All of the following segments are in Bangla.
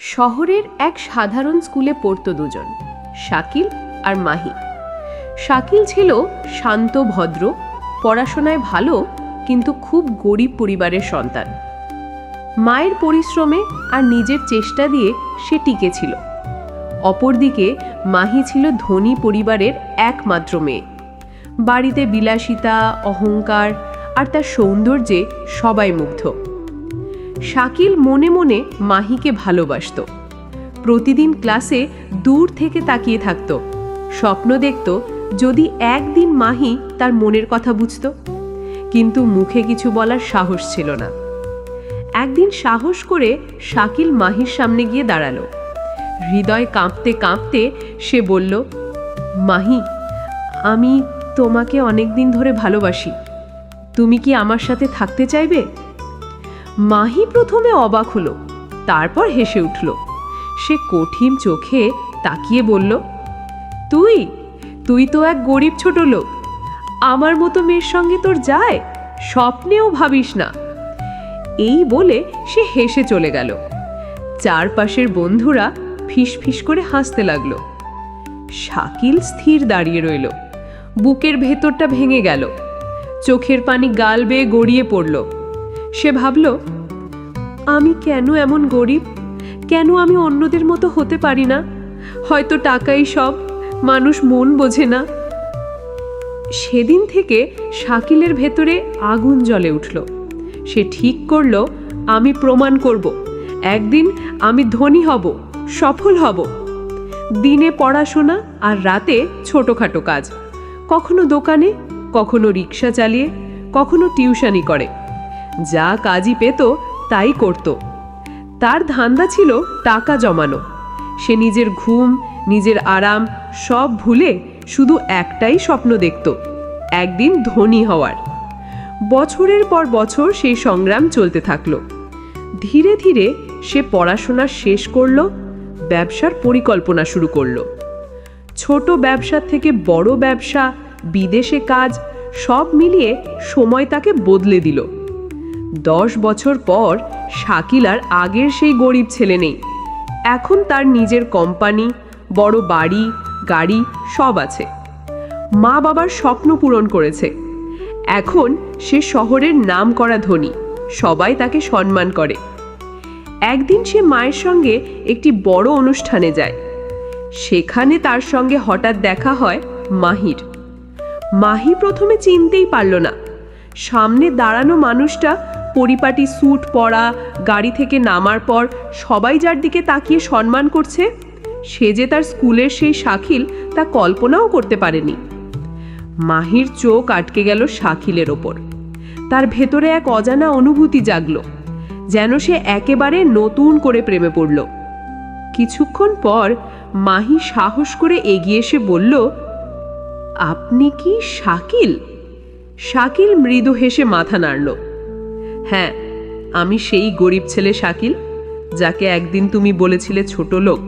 শহরের এক সাধারণ স্কুলে পড়তো দুজন, শাকিল আর মাহি। শাকিল ছিল শান্ত, ভদ্র, পড়াশোনায় ভালো, কিন্তু খুব গরিব পরিবারের সন্তান। মায়ের পরিশ্রমে আর নিজের চেষ্টা দিয়ে সে টিকেছিল অপরদিকে মাহি ছিল ধনী পরিবারের একমাত্র মেয়ে। বাড়িতে বিলাসিতা, অহংকার আর তার সৌন্দর্যে সবাই মুগ্ধ। শাকিল মনে মনে মাহিকে ভালোবাসত। প্রতিদিন ক্লাসে দূর থেকে তাকিয়ে থাকত। স্বপ্ন দেখত যদি একদিন মাহি তার মনের কথা বুঝত। কিন্তু মুখে কিছু বলার সাহস ছিল না। একদিন সাহস করে শাকিল মাহির সামনে গিয়ে দাঁড়াল। হৃদয় কাঁপতে কাঁপতে সে বলল, মাহি, আমি তোমাকে অনেক দিন ধরে ভালোবাসি। তুমি কি আমার সাথে থাকতে চাইবে? মাহি প্রথমে অবাক হলো, তারপর হেসে উঠল। সে কঠিন চোখে তাকিয়ে বলল, তুই তুই তো এক গরিব ছোট লোক। আমার মতো মেয়ের সঙ্গে তোর যায়? স্বপ্নেও ভাবিস না। এই বলে সে হেসে চলে গেল। চারপাশের বন্ধুরা ফিস করে হাসতে লাগল। শাকিল স্থির দাঁড়িয়ে রইল। বুকের ভেতরটা ভেঙে গেল। চোখের পানি গাল বেয়ে গড়িয়ে পড়ল। সে ভাবল, আমি কেন এমন গরিব? কেন আমি অন্যদের মতো হতে পারি না? হয়তো টাকাই সব, মানুষ মন বোঝে না। সেদিন থেকে শাকিলের ভেতরে আগুন জ্বলে উঠল। সে ঠিক করল, আমি প্রমাণ করব। একদিন আমি ধনী হব, সফল হব। দিনে পড়াশোনা আর রাতে ছোটোখাটো কাজ। কখনো দোকানে, কখনো রিক্সা চালিয়ে, কখনো টিউশানি করে। যা কাজই পেত, তাই করত। তার ধান্দা ছিল টাকা জমানো। সে নিজের ঘুম, নিজের আরাম সব ভুলে শুধু একটাই স্বপ্ন দেখত, একদিন ধনী হওয়ার। বছরের পর বছর সেই সংগ্রাম চলতে থাকল। ধীরে ধীরে সে পড়াশোনা শেষ করল, ব্যবসার পরিকল্পনা শুরু করল। ছোট ব্যবসা থেকে বড় ব্যবসা, বিদেশে কাজ সব মিলিয়ে সময় তাকে বদলে দিল। দশ বছর পর শাকিল আর আগের সেই গরিব ছেলে নেই। এখন তার নিজের কোম্পানি বড় বাড়ি, গাড়ি সব আছে। মা বাবার স্বপ্ন পূরণ করেছে। এখন সে শহরের নাম করা ধনী, সবাই তাকে সম্মান করে। একদিন সে মায়ের সঙ্গে একটি বড় অনুষ্ঠানে যায়। সেখানে তার সঙ্গে হঠাৎ দেখা হয় মাহির। মাহি প্রথমে চিনতেই পারল না। সামনে দাঁড়ানো মানুষটা পরিপাটি স্যুট পরা, গাড়ি থেকে নামার পর সবাই যার দিকে তাকিয়ে সম্মান করছে, সে যে তার স্কুলের সেই শাকিল তা কল্পনাও করতে পারেনি। মাহির চোখ আটকে গেল শাকিলের ওপর। তার ভেতরে এক অজানা অনুভূতি জাগল, যেন সে একেবারে নতুন করে প্রেমে পড়ল। কিছুক্ষণ পর মাহি সাহস করে এগিয়ে এসে বলল, আপনি কি শাকিল? শাকিল মৃদু হেসে মাথা নাড়ল। হ্যাঁ আমি সেই গরিব ছেলে শাকিল, যাকে একদিন তুমি বলেছিলে ছোট লোক।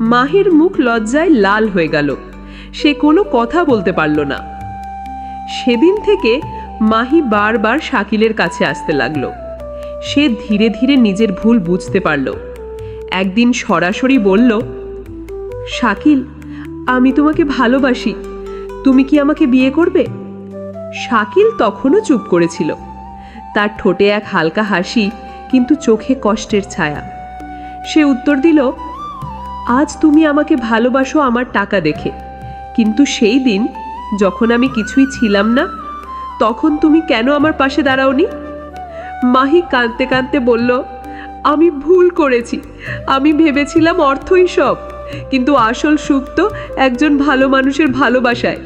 মাহির মুখ লজ্জায় লাল হয়ে গেল। সে কোনো কথা বলতে পারল না। সেদিন থেকে মাহি বারবার শাকিলের কাছে আসতে লাগল। সে ধীরে ধীরে নিজের ভুল বুঝতে পারল। একদিন সরাসরি বলল, শাকিল, আমি তোমাকে ভালোবাসি। তুমি কি আমাকে বিয়ে করবে? শাকিল তখনও চুপ করেছিল। তার ঠোঁটে এক হালকা হাসি, কিন্তু চোখে কষ্টের ছায়া। সে উত্তর দিল, আজ তুমি আমাকে ভালোবাসো আমার টাকা দেখে। কিন্তু সেই দিন, যখন আমি কিছুই ছিলাম না, তখন তুমি কেন আমার পাশে দাঁড়াওনি? মাহি কাঁদতে কাঁদতে বলল, আমি ভুল করেছি। আমি ভেবেছিলাম অর্থই সব, কিন্তু আসল সুখ তো একজন ভালো মানুষের ভালোবাসায়।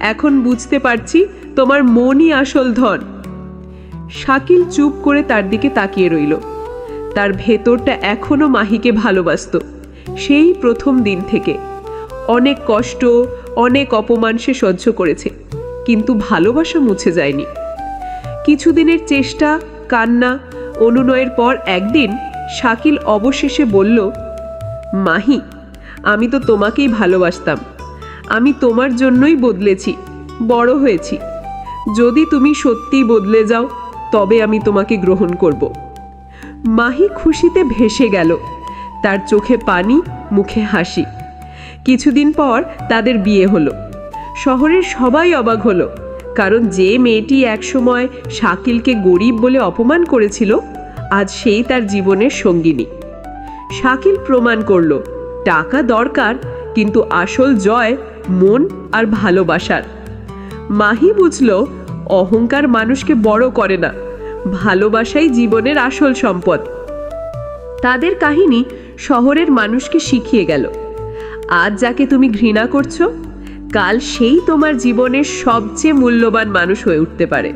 এখন বুঝতে পারছি তোমার মনই আসল ধন। শাকিল চুপ করে তার দিকে তাকিয়ে রইল। তার ভেতরটা এখনও মাহিকে ভালোবাসত, সেই প্রথম দিন থেকে। অনেক কষ্ট, অনেক অপমান সে সহ্য করেছে, কিন্তু ভালোবাসা মুছে যায়নি। কিছুদিনের চেষ্টা, কান্না, অনুনয়ের পর একদিন শাকিল অবশেষে বলল, মাহি, আমি তো তোমাকেই ভালোবাসতাম। আমি তোমার জন্যই বদলেছি, বড় হয়েছি। যদি তুমি সত্যিই বদলে যাও তবে আমি তোমাকে গ্রহণ করব। মাহি খুশিতে ভেসে গেল। তার চোখে পানি, মুখে হাসি। কিছুদিন পর তাদের বিয়ে হলো। শহরের সবাই অবাক হলো, কারণ যে মেয়েটি একসময় শাকিলকে গরিব বলে অপমান করেছিল, আজ সেই তার জীবনের সঙ্গিনী। শাকিল প্রমাণ করল, টাকা দরকার, কিন্তু আসল জয় মন আর ভালোবাসার। মাহি বুঝল অহংকার মানুষকে বড় করে না। ভালোবাসাই জীবনের আসল সম্পদ। তাদের কাহিনী শহরের মানুষকে শিখিয়ে গেল। আজ যাকে তুমি ঘৃণা করছ, কাল সেই তোমার জীবনের সবচেয়ে মূল্যবান মানুষ হয়ে উঠতে পারে।